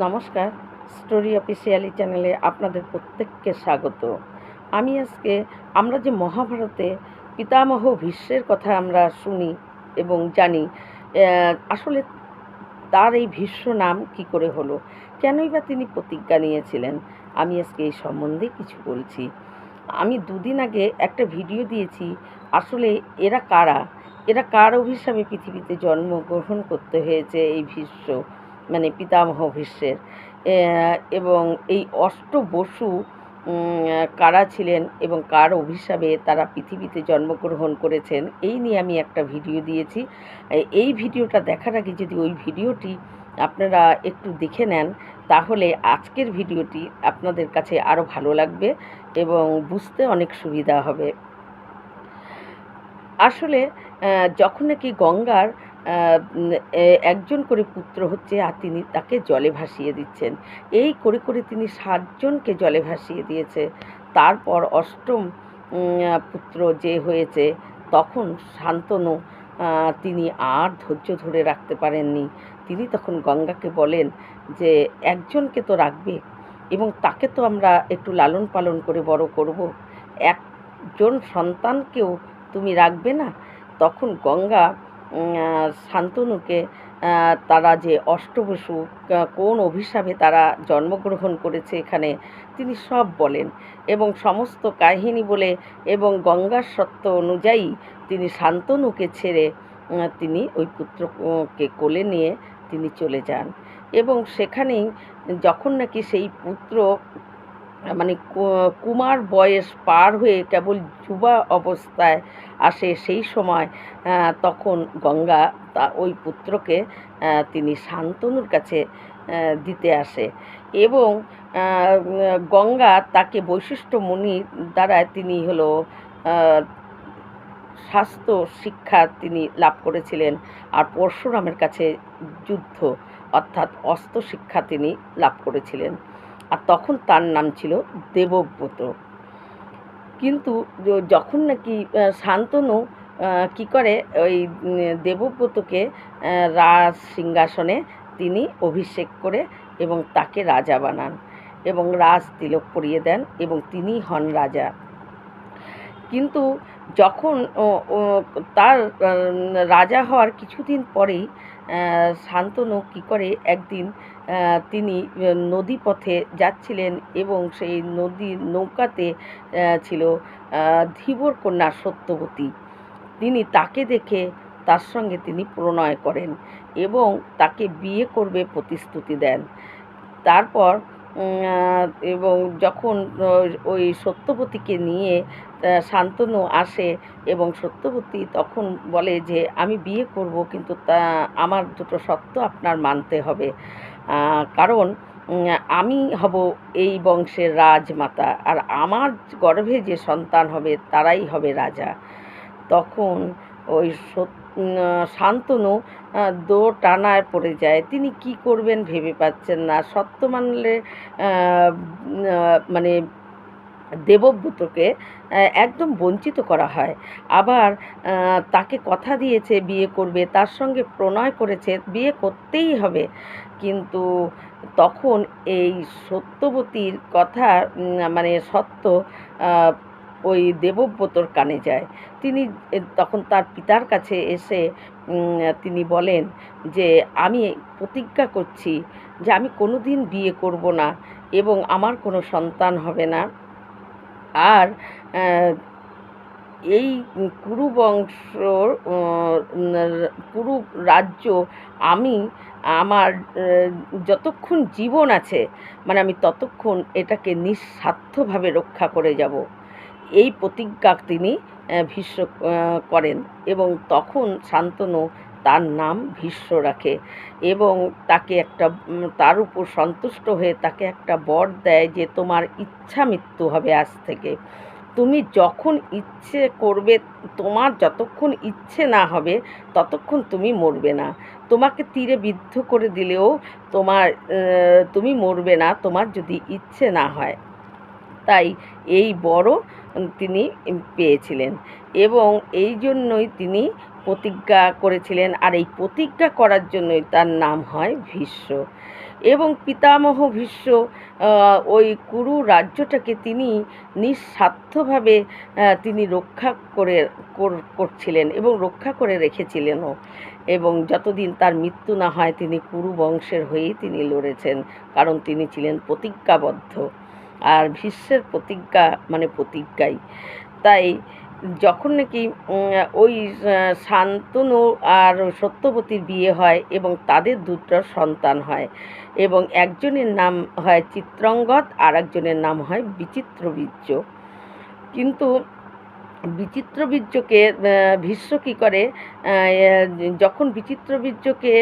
নমস্কার, story officially চ্যানেলে আপনাদের প্রত্যেককে স্বাগত। আমি আজকে, আমরা যে মহাভারতে পিতামহ ভীষ্মের কথা আমরা শুনি এবং জানি আসলে তার এই ভীষ্ম নাম কি করে হলো? কেনই বা তিনি প্রতিজ্ঞা নিয়েছিলেন? আমি আজকে এই সম্বন্ধে কিছু বলছি। আমি দুদিন আগে একটা ভিডিও দিয়েছি, আসলে এরা কারা? এরা কার অভিশাপে পৃথিবীতে জন্মগ্রহণ করতে হয়েছে এই ভীষ্ম? মানে পিতামহ ভীষ্মের। এবং এই অষ্ট বসু কারা ছিলেন এবং কার অভিশাপে তারা পৃথিবীতে জন্মগ্রহণ করেছেন, এই নিয়ে আমি একটা ভিডিও দিয়েছি। এই ভিডিওটা দেখার আগে যদি ওই ভিডিওটি আপনারা একটু দেখে নেন, তাহলে আজকের ভিডিওটি আপনাদের কাছে আরও ভালো লাগবে এবং বুঝতে অনেক সুবিধা হবে। আসলে যখন নাকি গঙ্গার একজন করে পুত্র হচ্ছে, আর তিনি তাকে জলে ভাসিয়ে দিচ্ছেন। এই করে করে তিনি সাতজনকে জলে ভাসিয়ে দিয়েছে। তারপর অষ্টম পুত্র যে হয়েছে, তখন শান্তনু তিনি আর ধৈর্য ধরে রাখতে পারেননি। তিনি তখন গঙ্গাকে বলেন যে, একজনকে তো রাখবে, এবং তাকে তো আমরা একটু লালন পালন করে বড় করব। একজন সন্তানকেও তুমি রাখবে না? তখন গঙ্গা শান্তনুকে তারা যে অষ্টবসু কোন অভিশাপে তারা জন্মগ্রহণ করেছে এখানে তিনি সব বলেন। এবং সমস্ত কাহিনী বলে এবং গঙ্গার সত্য অনুযায়ী তিনি শান্তনুকে ছেড়ে তিনি ওই পুত্রকে কোলে নিয়ে তিনি চলে যান। এবং সেখানেই যখন নাকি সেই পুত্র মানে কুমার বয়স পার হয়ে কেবল যুবা অবস্থায় আসে সেই সময় তখন গঙ্গা তা ওই পুত্রকে তিনি শান্তনুর কাছে দিতে আসে এবং গঙ্গা তাকে বৈশিষ্ট্য মুনি দ্বারা তিনি হলো স্বাস্থ্য শিক্ষা তিনি লাভ করেছিলেন আর পরশুরামের কাছে যুদ্ধ অর্থাৎ অস্ত্র শিক্ষা তিনি লাভ করেছিলেন। আর তখন তার নাম ছিল দেবব্রত। কিন্তু যখন নাকি শান্তনু কি করে, ওই দেবব্রতকে রাজ সিংহাসনে তিনি অভিষেক করে এবং তাকে রাজা বানান এবং রাজ তিলক পরিয়ে দেন এবং তিনি হন রাজা। কিন্তু যখন তার রাজা হওয়ার কিছুদিন পরেই শান্তনু কী করে, একদিন তিনি নদীপথে যাচ্ছিলেন এবং সেই নদীর নৌকাতে ছিল ধীবর কন্যা সত্যবতী। তিনি তাকে দেখে তার সঙ্গে তিনি প্রণয় করেন এবং তাকে বিয়ে করবে প্রতিশ্রুতি দেন। তারপর এবং যখন ওই সত্যবতীকে নিয়ে শান্তনু আসে এবং সত্যবতী তখন বলে যে, আমি বিয়ে করব, কিন্তু তা, আমার দুটো শর্ত আপনার মানতে হবে। কারণ আমি হব এই বংশের রাজমাতা আর আমার গর্ভে যে সন্তান হবে তারাই হবে রাজা। তখন ওই শান্তনু দো টানায় পড়ে যায়, তিনি কি করবেন ভেবে পাচ্ছেন না। সত্য মানলে মানে দেবব্রতকে একদম বঞ্চিত করা হয়। আবার তাকে কথা দিয়েছে, বিয়ে করবে, তার সঙ্গে প্রণয় করেছে, বিয়ে করতেই হবে। কিন্তু তখন এই সত্যবতীর কথা মানে সত্য ওই দেবব্রতর কানে যায়। তিনি তখন তার পিতার কাছে এসে তিনি বলেন যে, আমি প্রতিজ্ঞা করছি যে, আমি কোনো দিন বিয়ে করব না এবং আমার কোনো সন্তান হবে না। আর এই কুরু বংশ কুরু রাজ্য আমি, আমার যতক্ষণ জীবন আছে মানে আমি ততক্ষণ এটাকে নিঃস্বার্থভাবে রক্ষা করে যাব। এই প্রতিজ্ঞা তিনি ভীষ্ম করেন এবং তখন শান্তনু তার নাম ভীষ্ম রাখে এবং তাকে একটা তার উপর সন্তুষ্ট হয়ে তাকে একটা বর দেয় যে, তোমার ইচ্ছা মৃত্যু হবে আজ থেকে। তুমি যখন ইচ্ছে করবে, তোমার যতক্ষণ ইচ্ছে না হবে, ততক্ষণ তুমি মরবে না। তোমাকে তীরে বিদ্ধ করে দিলেও তোমার তুমি মরবে না, তোমার যদি ইচ্ছে না হয়। তাই এই বড় তিনি পেয়েছিলেন এবং এই জন্যই তিনি প্রতিজ্ঞা করেছিলেন আর এই প্রতিজ্ঞা করার জন্যই তার নাম হয় ভীষ্ম। এবং পিতামহ ভীষ্ম ওই কুরু রাজ্যটাকে তিনি নিঃস্বার্থভাবে তিনি রক্ষা করে, করছিলেন এবং রক্ষা করে রেখেছিলেনও। এবং যতদিন তার মৃত্যু না হয় তিনি কুরু বংশের হয়েই তিনি লড়েছেন, কারণ তিনি ছিলেন প্রতিজ্ঞাবদ্ধ। আর ভীষ্মের প্রতিজ্ঞা মানে প্রতিজ্ঞাই। তাই যখন নাকি ওই শান্তনু আর সত্যবতীর বিয়ে হয় এবং তাদের দুটো সন্তান হয় এবং একজনের নাম হয় চিত্রঙ্গত আর একজনের নাম হয় বিচিত্রবীর্য। কিন্তু বিচিত্রবীর্যকে আহ, ভীষ্ম কী করে? যখন বিচিত্রবীর্যকে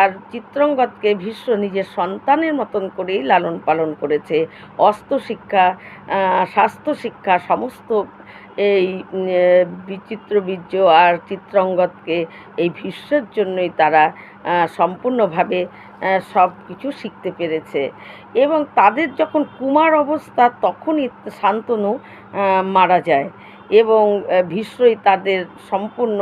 আর চিত্রঙ্গদকে ভীষ্ম নিজের সন্তানের মতন করেই লালন পালন করেছে। অস্ত্র শিক্ষা স্বাস্থ্য শিক্ষা সমস্ত এই উম, আহ, বিচিত্রবীর্য আর চিত্রঙ্গদকে এই ভীষ্মের জন্যই তারা সম্পূর্ণভাবে সব কিছু শিখতে পেরেছে। এবং তাদের যখন কুমার অবস্থা তখনই শান্তনু মারা যায়। এবং ভীষ্মই তাদের সম্পূর্ণ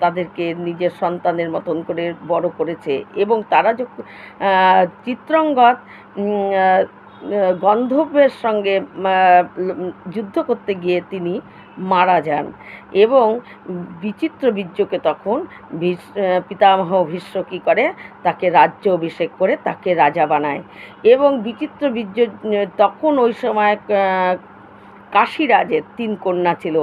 তাদেরকে নিজের সন্তানের মতন করে বড় করেছে। এবং তারা যখন চিত্রঙ্গত গন্ধর্বের সঙ্গে যুদ্ধ করতে গিয়ে তিনি মারা যান। এবং বিচিত্র বীর্যকে তখন পিতামহ ভীষ্ম কী করে? তাকে রাজ্য অভিষেক করে তাকে রাজা বানায়। এবং বিচিত্র বীর্য তখন ওই সময় কাশীরাজের তিন কন্যা ছিল,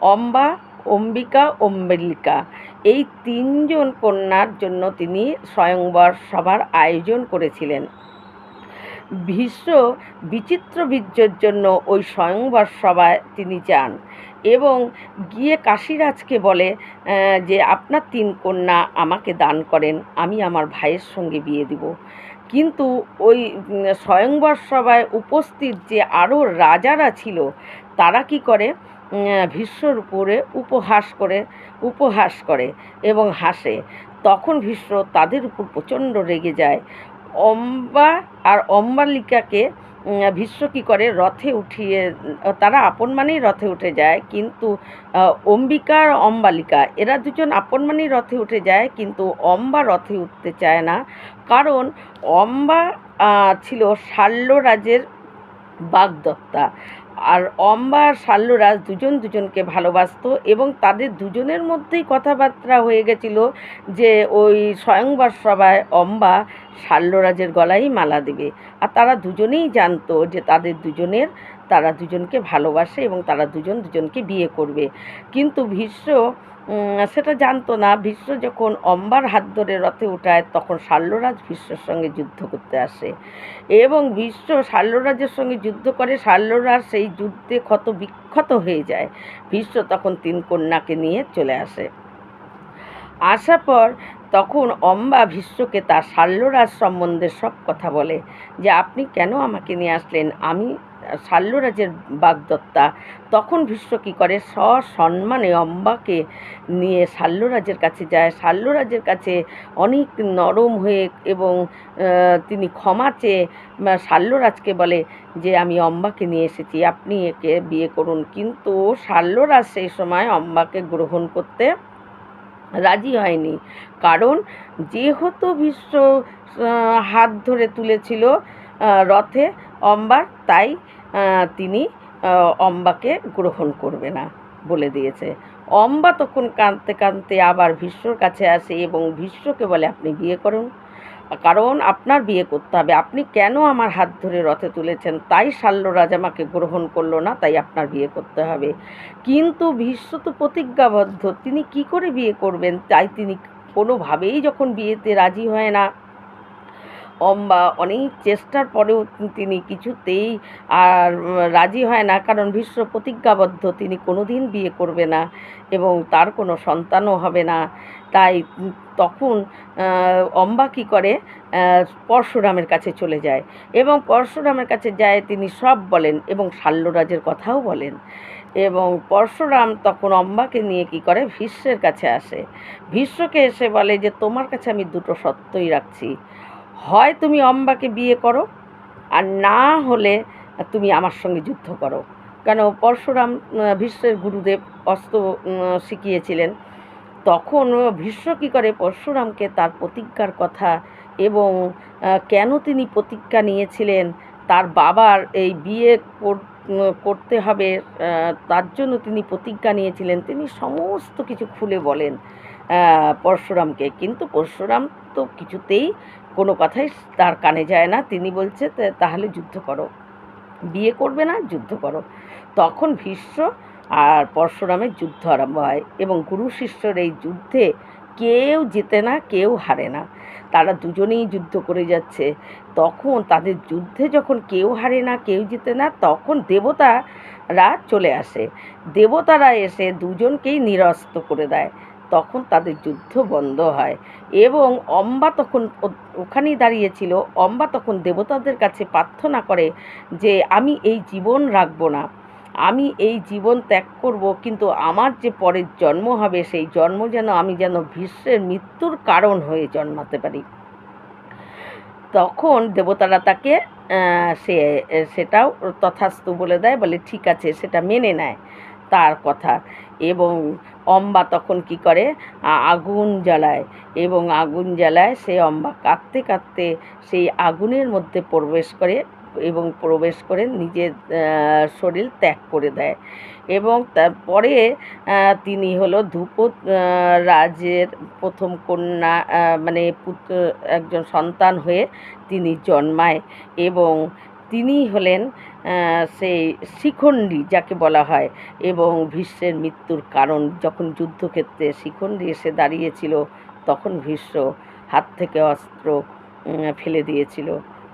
অম্বা, অম্বিকা, অম্বলিকা। এই তিনজন কন্যার জন্য তিনি স্বয়ংবর সভার আয়োজন করেছিলেন। ভীষ্ম বিচিত্র বীর্যের জন্য ওই স্বয়ংবর সভায় তিনি যান এবং গিয়ে কাশীরাজকে বলে যে আপনার তিন কন্যা আমাকে দান করেন, আমি আমার ভাইয়ের সঙ্গে বিয়ে দিব। কিন্তু ওই স্বয়ংবর সভায় উপস্থিত যে আরও রাজারা ছিল, তারা কি করে? ভীষ্মর উপরে উপহাস করে উপহাস করে এবং হাসে। তখন ভীষ্ম তাদের উপর প্রচণ্ড রেগে যায়। অম্বা আর অম্বালিকাকে ভীষ্ম কী করে? রথে উঠিয়ে তারা আপন মানেই রথে উঠে যায়, কিন্তু অম্বিকা আর অম্বালিকা, এরা দুজন আপন মানেই রথে উঠে যায়, কিন্তু অম্বা রথে উঠতে চায় না। কারণ, অম্বা ছিল ছিল শাল্যরাজের বাগদত্তা। আর অম্বা আর শাল্যরাজ দুজন দুজনকে ভালোবাসত এবং তাদের দুজনের মধ্যেই কথাবার্তা হয়ে গেছিল যে ওই স্বয়ংবর সভায় অম্বা শাল্যরাজের গলায় মালা দেবে। আর তারা দুজনেই জানতো যে তাদের দুজনের তারা দুজনকে ভালোবাসে এবং তারা দুজন দুজনকে বিয়ে করবে। কিন্তু ভীষ্ম সেটা জানতো না। ভীষ্ম যখন অম্বার হাত ধরে রথে উঠায়, তখন শাল্যরাজ ভীষ্মের সঙ্গে যুদ্ধ করতে আসে। এবং ভীষ্ম শাল্যরাজের সঙ্গে যুদ্ধ করে, শাল্যরাজ সেই যুদ্ধে ক্ষত বিক্ষত হয়ে যায়। ভীষ্ম তখন তিন কন্যাকে নিয়ে চলে আসে। আসার পর তখন অম্বা ভীষ্মকে তার শাল্যরাজ সম্বন্ধে সব কথা বলে যে, আপনি কেন আমাকে নিয়ে আসলেন? আমি শাল্যরাজের বাগদত্তা, তখন ভীষ্ম কী করে? সসম্মানে অম্বাকে নিয়ে শাল্যরাজের কাছে যায়। শাল্যরাজের কাছে অনেক নরম হয়ে এবং তিনি ক্ষমা চেয়ে শাল্যরাজকে বলে যে, আমি অম্বাকে নিয়ে এসেছি, আপনি একে বিয়ে করুন। কিন্তু শাল্যরাজ সেই সময় অম্বাকে গ্রহণ করতে রাজি হয়নি। কারণ, যেহেতু ভীষ্ম হাত ধরে তুলেছিল রথে অম্বার, তাই তিনি অম্বাকে গ্রহণ করবে না বলে দিয়েছে। অম্বা তখন কাঁদতে কাঁদতে আবার ভীষ্মর কাছে আসে এবং ভীষ্মকে বলে, আপনি বিয়ে করুন। কারণ আপনার বিয়ে করতে হবে। আপনি কেন আমার হাত ধরে রথে তুলেছেন? তাই শাল্যরাজ আমাকে গ্রহণ করল না, তাই আপনার বিয়ে করতে হবে। কিন্তু ভীষ্ম তো প্রতিজ্ঞাবদ্ধ। তিনি কি করে বিয়ে করবেন? তাই তিনি কোনোভাবেই যখন বিয়েতে রাজি হয় না। অম্বা অনেক চেষ্টার পরেও তিনি কিছুতেই আর রাজি হয় না। কারণ ভীষ্ম প্রতিজ্ঞাবদ্ধ, তিনি কোনোদিন বিয়ে করবে না এবং তার কোনো সন্তানও হবে না। তাই তখন অম্বা কী করে? পরশুরামের কাছে চলে যায় এবং পরশুরামের কাছে যায়, তিনি সব বলেন এবং শাল্যরাজের কথাও বলেন। এবং পরশুরাম তখন অম্বাকে নিয়ে কি করে? ভীষ্মের কাছে আসে। ভীষ্মকে এসে বলে যে, তোমার কাছে আমি দুটো সত্যই রাখছি। হয় তুমি অম্বাকে বিয়ে করো, আর না হলে তুমি আমার সঙ্গে যুদ্ধ করো। কেন পরশুরাম ভীষ্মের গুরুদেব অস্ত্র শিখিয়েছিলেন। তখন ভীষ্ম কী করে পরশুরামকে তার প্রতিজ্ঞার কথা এবং কেন তিনি প্রতিজ্ঞা নিয়েছিলেন, তার বাবার এই বিয়ে করতে হবে তার জন্য তিনি প্রতিজ্ঞা নিয়েছিলেন, তিনি সমস্ত কিছু খুলে বলেন পরশুরামকে। কিন্তু পরশুরাম তো কিছুতেই কোনো কথাই তার কানে যায় না। তিনি বলছে তাহলে যুদ্ধ করো। বিয়ে করবে না, যুদ্ধ করো। তখন ভীষ্ম আর পরশুরামের যুদ্ধ আরম্ভ হয় এবং গুরু শিষ্যর এই যুদ্ধে কেউ জেতে না, কেউ হারে না। তারা দুজনেই যুদ্ধ করে যাচ্ছে। তখন তাদের যুদ্ধে যখন কেউ হারে না, কেউ জিতে না, তখন দেবতারা চলে আসে। দেবতারা এসে দুজনকেই নিরস্ত করে দেয়। তখন তাদের যুদ্ধ বন্ধ হয় এবং অম্বা তখন ওখানেই দাঁড়িয়েছিল। অম্বা তখন দেবতাদের কাছে প্রার্থনা করে যে, আমি এই জীবন রাখব না। আমি এই জীবন ত্যাগ করব, কিন্তু আমার যে পরের জন্ম হবে, সেই জন্ম যেন আমি যেন ভীষ্মের মৃত্যুর কারণ হয়ে জন্মাতে পারি। তখন দেবতারা তাকে সে, সেটাও তথাস্তু বলে দেয়, বলে, ঠিক আছে, সেটা মেনে নেয়। তার কথা। এবং অম্বা তখন কি করে? আগুন জ্বালায় এবং আগুন জ্বালায় সে অম্বা কাঁদতে কাঁদতে সেই আগুনের মধ্যে প্রবেশ করে এবং প্রবেশ করে নিজের শরীর ত্যাগ করে দেয় এবং তারপরে তিনি হলো আহ, রাজের প্রথম কন্যা মানে পুত্র একজন সন্তান হয়ে তিনি জন্মায় এবং তিনি হলেন সেই শিখণ্ডী যাকে বলা হয়, এবং ভীষ্মের মৃত্যুর কারণ। যখন যুদ্ধক্ষেত্রে শিখণ্ডী এসে দাঁড়িয়েছিল, তখন ভীষ্ম হাত থেকে অস্ত্র ফেলে দিয়েছিল।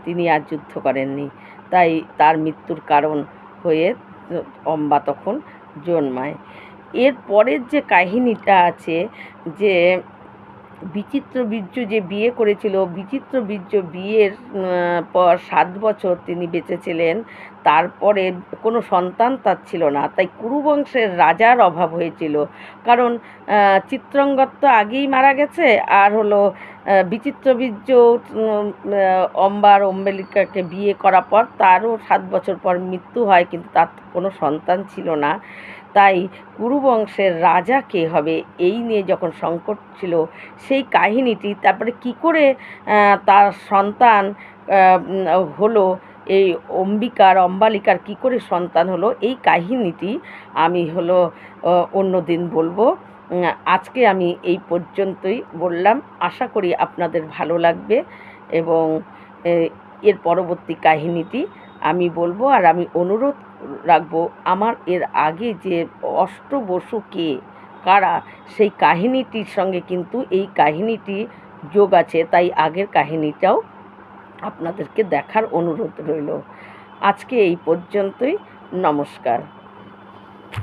তিনি আর যুদ্ধ করেননি। তাই তার মৃত্যুর কারণ হয়ে অম্বা তখন জন্মায়। এর পরের যে কাহিনীটা আছে, যে বিচিত্র বীর্য যে বিয়ে করেছিল বিচিত্র বীর্য বিয়ের পর সাত বছর তিনি বেঁচেছিলেন তারপরে কোনো সন্তান তার ছিল না। তাই কুরুবংশের রাজার অভাব হয়েছিল। কারণ আহ, চিত্রঙ্গত তো আগেই মারা গেছে আর হলো বিচিত্র বীর্য অম্বার অম্বেলিকাকে বিয়ে করার পর তারও সাত বছর পর মৃত্যু হয় কিন্তু তার কোনো সন্তান ছিল না। তাই কুরুবংশের রাজা কে হবে? এই নিয়ে যখন সংকট ছিল, সেই কাহিনীটি তারপরে কি করে তার সন্তান হলো, এই অম্বিকার, অম্বালিকার কি করে সন্তান হলো? এই কাহিনীটি আমি হলো অন্য দিন বলব। আজকে আমি এই পর্যন্তই বললাম। আশা করি আপনাদের ভালো লাগবে এবং এর পরবর্তী কাহিনীটি আমি বলব আর আমি অনুরোধ রাখব, আমার এর আগে যে অষ্টবসু কে, কারা, সেই কাহিনীটির সঙ্গে কিন্তু এই কাহিনীটি যোগ আছে, তাই আগের কাহিনীটাও আপনাদেরকে দেখার অনুরোধ রইল। আজকে এই পর্যন্তই, নমস্কার।